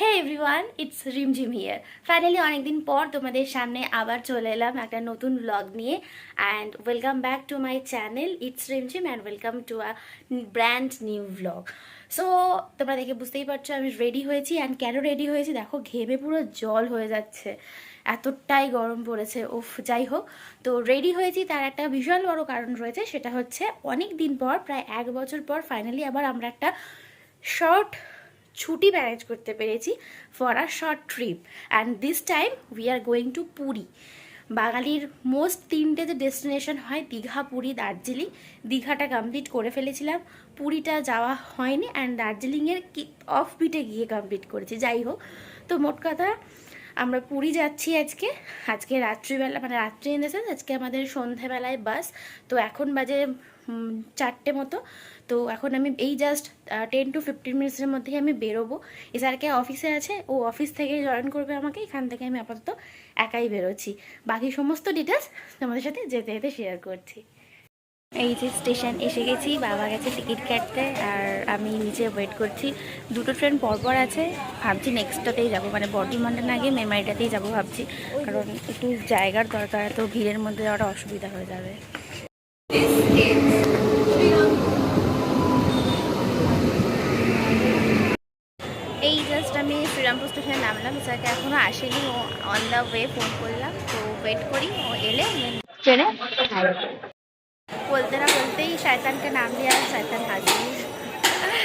Hey everyone it's Rim Rimjhim here finally অনেকদিন পর তোমাদের সামনে আবার চলে এলাম একটা নতুন ব্লগ নিয়ে and welcome back to my channel it's Rim Rimjhim and welcome to a brand new blog so তোমরা দেখে বুঝতেই পারছ, আমি রেডি হয়েছি অ্যান্ড কেন রেডি হয়েছি? দেখো, ঘেমে পুরো জল হয়ে যাচ্ছে। এতটাই গরম পড়েছে। উফ, যাই হোক। তো রেডি হয়েছি, তার একটা বিশাল বড় কারণ রয়েছে, সেটা হচ্ছে অনেক দিন পর, প্রায় এক বছর পর ফাইনালি আবার আমরা একটা শর্ট ছুটি ম্যানেজ করতে পেরেছি for a short trip and this time we are going to Puri বাঙালির মোস্ট তিনটে যে ডেস্টিনেশন হয়, দীঘা, পুরী, দার্জিলিং, দীঘাটা কমপ্লিট করে ফেলেছিলাম। পুরীটা যাওয়া হয়নি অ্যান্ড দার্জিলিংয়ের কি অফ বিটে গিয়ে কমপ্লিট করেছি। যাই হোক, তো মোট কথা আমরা পুরী যাচ্ছি আজকে। আজকে রাত্রিবেলা মানে রাত্রি ইন আজকে আমাদের সন্ধেবেলায় বাস তো এখন বাজে চারটে মতো। তো এখন আমি এই জাস্ট টেন টু ফিফটিন মিনিটসের মধ্যেই আমি বেরোবো। এছাড়াকে অফিসে আছে, ও অফিস থেকে জয়েন করবে আমাকে। এখান থেকে আমি আপাতত একাই বেরোচ্ছি। বাকি সমস্ত ডিটেলস তোমাদের সাথে যেতে যেতে শেয়ার করছি। এই যে স্টেশন এসে গেছি, বাবা গেছে টিকিট কাটতে আর আমি নিচে ওয়েট করছি। দুটো ট্রেন পরপর আছে, ভাবছি নেক্সটটাতেই যাব। মানে বর্ধমানটা না গিয়ে মেমারিটাতেই যাব ভাবছি। কারণ একটু জায়গার দরকার, তো ভিড়ের মধ্যে যাওয়াটা অসুবিধা হয়ে যাবে। এই জাস্ট আমি শ্রীরামপুর স্টেশনে নামলাম স্যারকে এখনও আসেনি, ও অন দ্য ওয়ে ফোন করলাম। তো ওয়েট করি, ও এলে ট্রেনে? বলতে না বলতেই শয়তানকে নাম দিয়ে আর শয়তান হাজির।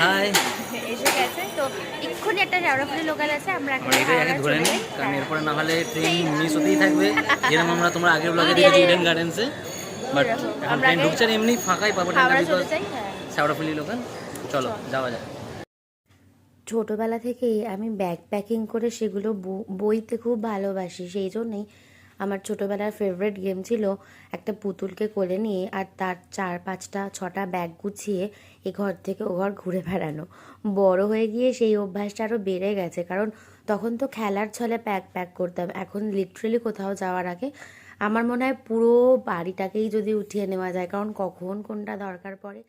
হাই। এসে গেছে। তো এক্ষুনি একটা জাউরাফুলি লোকাল আছে আমরা এখন অনেকটাই আগে ধরে চলে নিই। কারণ হ্যাঁ। এরপরে না হলে ট্রেন মিস হতেই থাকবে। যেরকম আমরা তোমরা আগের ব্লগে দেখেছি ইডেন গার্ডেন্সে বাট। এখন আমরা ট্রেন ঢুকছে না, এমনি ফাঁকাই পাবো চলে বিকজ শ্যাওড়াফুলি লোকাল। চলো যাওয়া যায় ছোটোবেলা থেকেই আমি ব্যাগ প্যাকিং করে সেগুলো ব- বইতে খুব ভালোবাসি সেই জন্যেই আমার ছোটোবেলার ফেভারিট গেম ছিল একটা পুতুলকে কোলে নিয়ে আর তার চার পাঁচটা, ছটা ব্যাগ গুছিয়ে এ ঘর থেকে ও ঘর ঘুরে বেড়ানো। বড় হয়ে গিয়ে সেই অভ্যাসটা আরও বেড়ে গেছে, কারণ তখন তো খেলার ছলে প্যাক প্যাক করতাম। এখন লিটারেলি কোথাও যাওয়ার আগে আমার মনে হয় পুরো বাড়িটাকেই যদি উঠিয়ে নেওয়া যায়, কারণ কখন কোনটা দরকার পড়ে।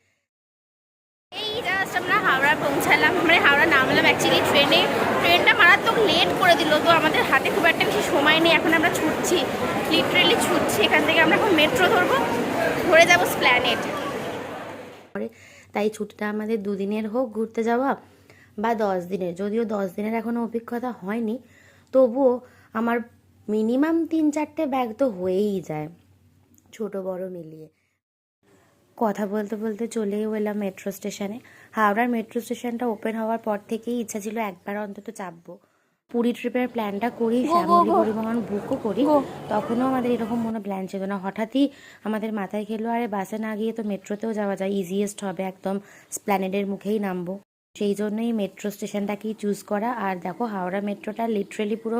এই জাস্ট আমরা হাওড়া পৌঁছালাম। মানে হাওড়া নামলাম অ্যাকচুয়ালি ট্রেনে ট্রেনটা মারাত্মক লেট করে দিল, তো আমাদের হাতে খুব একটা বেশি সময় নেই। এখন আমরা ছুটছি লিটারেলি ছুটছি। এখান থেকে আমরা এখন মেট্রো ধরবো, ধরে যাব স্প্ল্যানেট তাই ছুটিটা আমাদের দুদিনের হোক ঘুরতে যাওয়া বা দশ দিনের। যদিও দশ দিনের এখনও অভিজ্ঞতা হয়নি, তবুও আমার মিনিমাম তিন চারটে ব্যাগ তো হয়েই যায়, ছোট বড় মিলিয়ে। কথা বলতে বলতে চলেও এলাম মেট্রো স্টেশনে হাওড়ার মেট্রো স্টেশনটা ওপেন হওয়ার পর থেকেই ইচ্ছা ছিল একবার অন্তত চাপবো। পুরী ট্রিপের প্ল্যানটা করি শ্যামলী পরিবহন বুকও করি। তখনও আমাদের এরকম কোনো প্ল্যান ছিল না। হঠাৎই আমাদের মাথায় খেলো আরে বাসে না গিয়ে তো মেট্রোতেও যাওয়া যায়। ইজিয়েস্ট হবে একদম স্প্ল্যানেডের মুখেই নামবো। সেই জন্যই মেট্রো স্টেশনটাকেই চুজ করা। আর দেখো হাওড়া মেট্রোটা লিটারেলি পুরো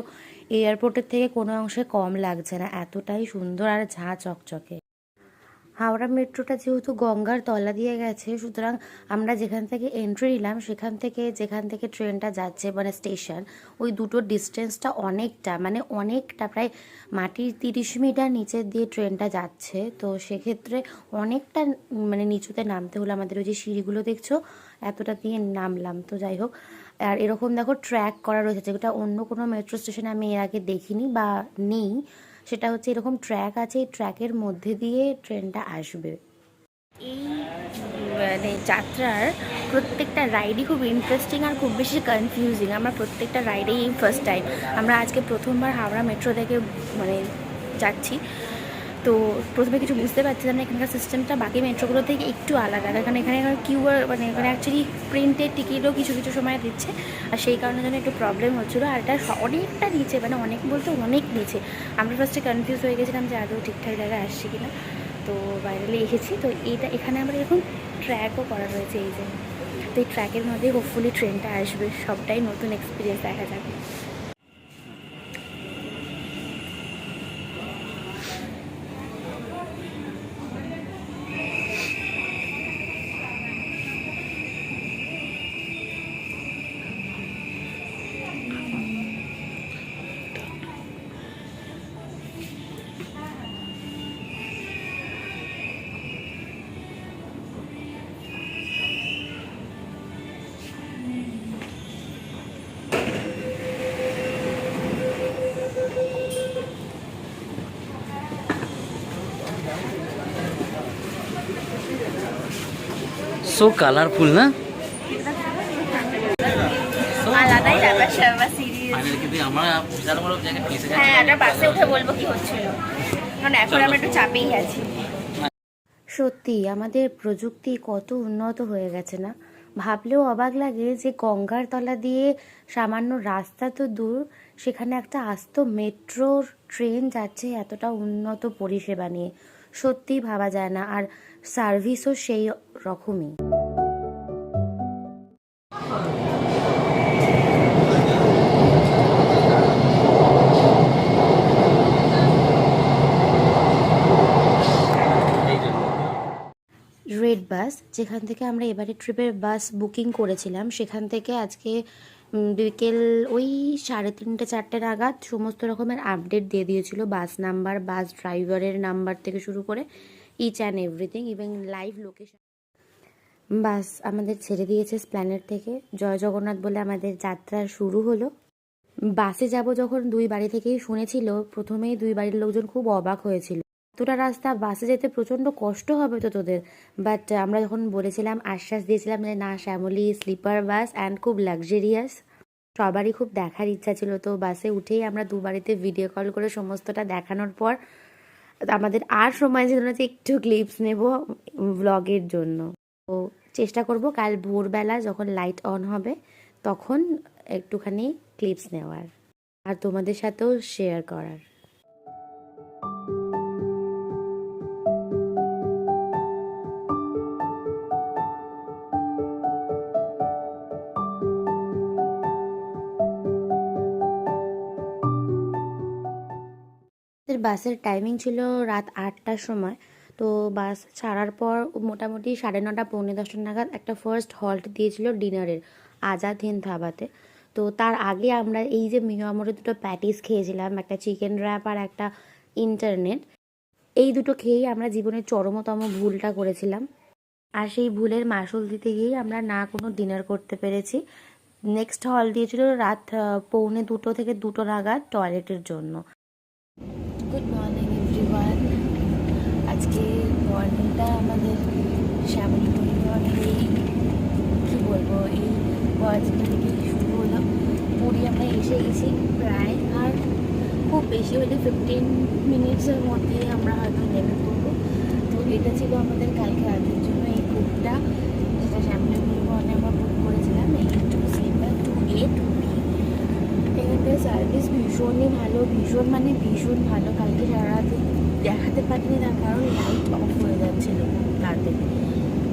এয়ারপোর্টের থেকে কোনো অংশে কম লাগছে না। এতটাই সুন্দর আর ঝাঁ চকচকে। হাওড়া মেট্রোটা যেহেতু গঙ্গার তলা দিয়ে গেছে, সুতরাং আমরা যেখান থেকে এন্ট্রি নিলাম, সেখান থেকে, যেখান থেকে ট্রেনটা যাচ্ছে মানে স্টেশন ওই দুটো ডিস্টেন্সটা অনেকটা মানে অনেকটা প্রায় মাটির তিরিশ মিটার নিচের দিয়ে ট্রেনটা যাচ্ছে। তো সেক্ষেত্রে অনেকটা মানে নিচুতে নামতে হলো আমাদের ওই যে সিঁড়িগুলো দেখছ, এতটা দিয়ে নামলাম। তো যাই হোক, আর এরকম দেখো ট্র্যাক করা রয়েছে, যেটা অন্য কোনো মেট্রো স্টেশনে আমি এর আগে দেখিনি বা নেই। সেটা হচ্ছে এরকম ট্র্যাক আছে, এই ট্র্যাকের মধ্যে দিয়ে ট্রেনটা আসবে। এই মানে যাত্রার প্রত্যেকটা রাইডই খুব ইন্টারেস্টিং আর খুব বেশি কনফিউজিং আমরা প্রত্যেকটা রাইডেই এই ফার্স্ট টাইম আমরা আজকে প্রথমবার হাওড়া মেট্রো থেকে মানে যাচ্ছি। তো প্রথমে কিছু বুঝতে পারছিলাম না, এখানকার সিস্টেমটা বাকি মেট্রোগুলো থেকে একটু আলাদা। কারণ এখানে এখানে কিউআর মানে এখানে অ্যাকচুয়ালি প্রিন্টেড টিকিটও কিছু কিছু সময় দিচ্ছে, আর সেই কারণে জন্য একটু প্রবলেম হচ্ছিল। আর এটা অনেকটা নিচে মানে অনেক বলতে অনেক নিচে আমরা ফার্স্টে কনফিউজ হয়ে গেছিলাম যে আদৌ ঠিকঠাক জায়গায় আসছি কিনা। তো বাইরে এসেছি। তো এইটা, এখানে আবার এরকম ট্র্যাকও করা রয়েছে এই যে। তো এই ট্র্যাকের মধ্যে হোপফুলি ট্রেনটা আসবে। সবটাই নতুন এক্সপিরিয়েন্স দেখা যাবে। সো কালারফুল না আলাদাই ব্যাপার স্যাপার সিরিজ কিন্তু আমরা বিশাল বড় জায়গায় ফেসে হ্যাঁ একটা বাসে উঠে বলব কি হচ্ছিল। কারণ এখন আমরা একটু চাপেই আছি। সত্যি আমাদের প্রযুক্তি কত উন্নত হয়ে গেছে না? ভাবলেও অবাক লাগে যে গঙ্গার তলা দিয়ে সামান্য রাস্তা তো দূর সেখানে একটা আস্ত মেট্রোর ট্রেন যাচ্ছে এতটা উন্নত পরিষেবা নিয়ে। সত্যিই ভাবা যায় না, আর সার্ভিসও সেই রকমই। রেড বাস, যেখান থেকে আমরা এবারে ট্রিপের বাস বুকিং করেছিলাম, সেখান থেকে আজকে বিকেল ওই সাড়ে তিনটে, চারটে নাগাদ সমস্ত রকমের আপডেট দিয়ে দিয়েছিল। বাস নাম্বার, বাস ড্রাইভারের নাম্বার থেকে শুরু করে each and everything even live location bus আমাদের ছেড়ে দিয়েছে স্প্ল্যানেট থেকে। জয় জগন্নাথ বলে আমাদের যাত্রা শুরু হলো। বাসে যাব যখন দুই বাড়ি থেকেই শুনেছিল, প্রথমেই দুই বাড়ির লোকজন খুব অবাক হয়েছিল। এতটা রাস্তা, বাসে যেতে প্রচণ্ড কষ্ট হবে তো তোদের। বাট আমরা যখন বলেছিলাম, আশ্বাস দিয়েছিলাম যে, না, শ্যামলি, স্লিপার বাস অ্যান্ড খুব লাক্সারিয়াস সবারই খুব দেখার ইচ্ছা ছিল তো বাসে উঠেই আমরা দু বাড়িতে ভিডিও কল করে সমস্তটা দেখানোর পর আমাদের আর সময় ছিল না যে একটু ক্লিপস নেব ব্লগের জন্য। তো চেষ্টা করব কাল ভোরবেলা যখন লাইট অন হবে তখন একটুখানি ক্লিপস নেওয়ার আর তোমাদের সাথেও শেয়ার করার। বাসের টাইমিং ছিল রাত আটটার সময়। তো বাস ছাড়ার পর মোটামুটি সাড়ে নটা, পৌনে দশটা নাগাদ একটা ফার্স্ট হল্ট দিয়েছিল ডিনারের আজাদ হিন্দ ধাবাতে। তো তার আগে আমরা এই যে মিয়ামরে দুটো প্যাটিস খেয়েছিলাম, একটা চিকেন র্যাপ আর একটা ইন্টারনেট এই দুটো খেয়েই আমরা জীবনের চরমতম ভুলটা করেছিলাম। আর সেই ভুলের মাসুল দিতে গিয়েই আমরা না কোনো ডিনার করতে পেরেছি। নেক্সট হল দিয়েছিল রাত পৌনে দুটো থেকে দুটো নাগাদ টয়লেটের জন্য গুড মর্নিং এভরিওয়ান আজকে মর্নিংটা আমাদের শ্যামলী পরিবহনের এই কী বলব এই পড়াশোনা থেকে শুরু হলো পুরী আমরা এসে গেছি প্রায় আর খুব বেশি হলে ফিফটিন মিনিটসের মধ্যেই আমরা হয়তো নেমে পড়ব। তো এটা ছিল আমাদের কালকে রাতের জন্য এই বুকটা যেটা শ্যামলী পরিবহনে আমরা বুক করেছিলাম, এই two sleeper two A two B এখানকার সার্ভিস ভীষণই ভালো, ভীষণ মানে ভীষণ ভালো। কালকে সারা রাতে দেখাতে পারিনি তার কারণ লাইট অফ হয়ে যাচ্ছিল রাতে।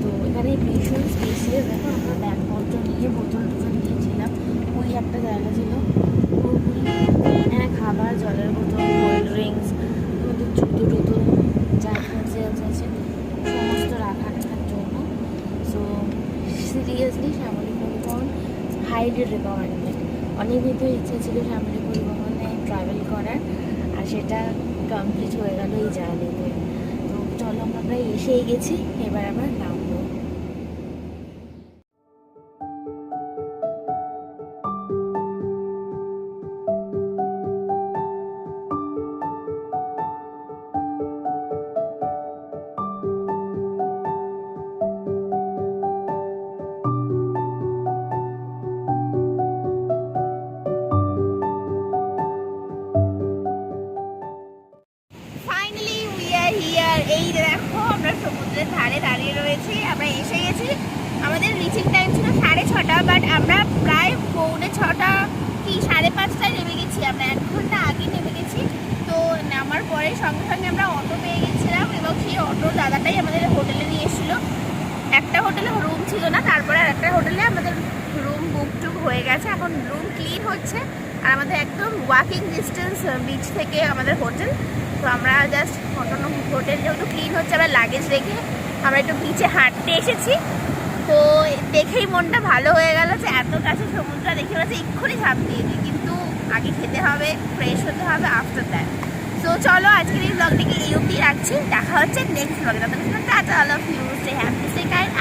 তো এখানে ভীষণ স্পেসিয়াস দেখো, আমরা ব্যাগপত্র নিয়ে, বোতল টোতল নিয়েছিলাম। ওই একটা জায়গা ছিল। হ্যাঁ খাবার, জলের বোতল কোল্ড ড্রিঙ্কস আমাদের জুতো টুতো, যা আছে সমস্ত রাখা রাখার জন্য। সো সিরিয়াসলি শ্যামলী পরিবহন হাইলি রিকমেন্ডেড অনেক তো ইচ্ছা ছিল শ্যামলী পরিবহনে ট্রাভেল করার, আর সেটা কমপ্লিট হয়ে গেল এই জার্নিতে তো চলো, আমরা প্রায় এসেই গেছি, এবার আমরা নামবো। এই দেখো, আমরা সমুদ্রের ধারে দাঁড়িয়ে রয়েছি, আমরা এসে গেছি। আমাদের রিচিং টাইম ছিল সাড়ে ছটা বাট আমরা প্রায় পৌনে ছটা কি সাড়ে পাঁচটায় নেমে গেছি। আমরা এক ঘণ্টা আগে নেমে গেছি। তো নামার পরে সঙ্গে সঙ্গে আমরা অটো পেয়ে গেছিলাম এবং সেই অটো দাদাটাই আমাদের হোটেলে নিয়ে এসেছিল। একটা হোটেলে রুম ছিল না, তারপরে আর একটা হোটেলে আমাদের রুম বুক টুক হয়ে গেছে। এখন রুম ক্লিন হচ্ছে। আর আমাদের একদম ওয়াকিং ডিস্টেন্স বিচ থেকে আমাদের হোটেল তো আমরা জাস্ট হোটেল হোটেল যেহেতু ক্লিন হচ্ছে, আমরা লাগেজ রেখে আমরা একটু বিচে হাঁটতে এসেছি। তো দেখেই মনটা ভালো হয়ে গেল যে এত কাছে সমুদ্র দেখে হচ্ছে এক্ষুনি ঝাঁপ দিয়ে দিই, কিন্তু আগে খেতে হবে ফ্রেশ হতে হবে আফটার দ্যাট তো চলো আজকের এই ব্লগটিকে এই রাখছি। দেখা হচ্ছে নেক্সট ব্লগে ততক্ষণ, tata all of you stay happy stay kind